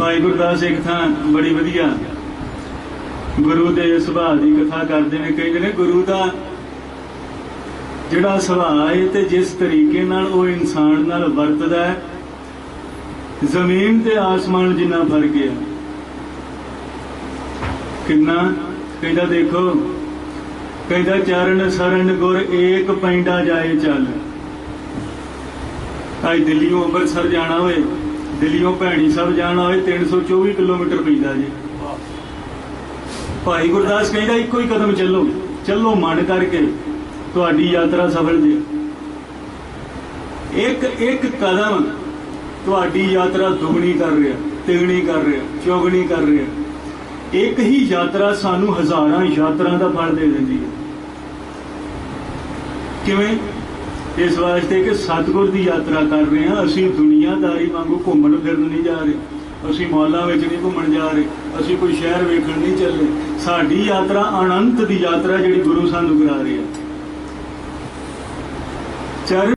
ਭਾਈ ਗੁਰਦਾਸ ਇੱਕ ਥਾਂ ਬੜੀ ਵਧੀਆ। ਗੁਰੂ ਦੇ ਸੁਭਾਅ ਦੀ ਕਥਾ ਕਰਦੇ ਨੇ, ਕਹਿੰਦੇ ਨੇ ਗੁਰੂ ਦਾ ਜਿਹੜਾ ਸੁਭਾਅ ਹੈ ਤੇ ਜਿਸ ਤਰੀਕੇ ਨਾਲ ਉਹ ਇਨਸਾਨ ਨਾਲ ਵਰਤਦਾ ਹੈ, ਜ਼ਮੀਨ ਤੇ ਆਸਮਾਨ ਜਿੰਨਾ ਫ਼ਰਕ ਹੈ। ਕਿੰਨਾ? ਕਹਿੰਦਾ ਦੇਖੋ, ਕਹਿੰਦਾ ਚਰਨ ਸਰਨ ਗੁਰ ਏਕ ਪੈਂਡਾ ਜਾਏ ਚੱਲ। ਅੱਜ ਦਿੱਲੀੋਂ ਅੰਮ੍ਰਿਤਸਰ ਜਾਣਾ ਹੋਵੇ ਦਿੱਲੀੋਂ ਭੈਣੀ ਸਾਹਿਬ ਜਾਣਾ ਹੋਏ 324 ਕਿਲੋਮੀਟਰ ਪੈਂਦਾ ਜੀ। ਭਾਈ ਗੁਰਦਾਸ ਕਹਿੰਦਾ, ਇੱਕੋ ਹੀ ਕਦਮ ਚੱਲੋ। ਚੱਲੋ ਮਨ ਕਰਕੇ, ਤੁਹਾਡੀ ਯਾਤਰਾ ਸਫਲ ਜੀ। ਇੱਕ ਇੱਕ ਕਦਮ ਤੁਹਾਡੀ ਯਾਤਰਾ ਦੁਗਣੀ ਕਰ ਰਿਹਾ, ਤਿਗਣੀ ਕਰ ਰਿਹਾ, ਚੌਗਣੀ ਕਰ ਰਿਹਾ। ਇੱਕ ਹੀ ਯਾਤਰਾ ਸਾਨੂੰ ਹਜ਼ਾਰਾਂ ਯਾਤਰਾ ਦਾ ਫਲ ਦੇ ਦਿੰਦੀ ਹੈ। ਕਿਵੇਂ? ਇਸ ਵਾਸਤੇ ਕਿ ਸਤਿਗੁਰ ਦੀ ਯਾਤਰਾ ਕਰ ਰਹੇ ਹਾਂ। ਅਸੀਂ ਦੁਨੀਆਦਾਰੀ ਵਾਂਗੂ ਘੁੰਮਣ ਫਿਰਨ ਨਹੀਂ ਜਾ ਰਹੇ। ਅਸੀਂ ਮੌਲਾਂ ਵਿੱਚ ਨਹੀਂ ਘੁੰਮਣ ਜਾ ਰਹੇ। ਅਸੀਂ ਕੋਈ ਸ਼ਹਿਰ ਵੇਖਣ ਨਹੀਂ ਚੱਲੇ। ਸਾਡੀ ਯਾਤਰਾ ਅਨੰਤ ਦੀ ਯਾਤਰਾ ਜਿਹੜੀ ਗੁਰੂ ਸਾਨੂੰ ਕਰਾ ਰਿਹਾ ਚਰਨ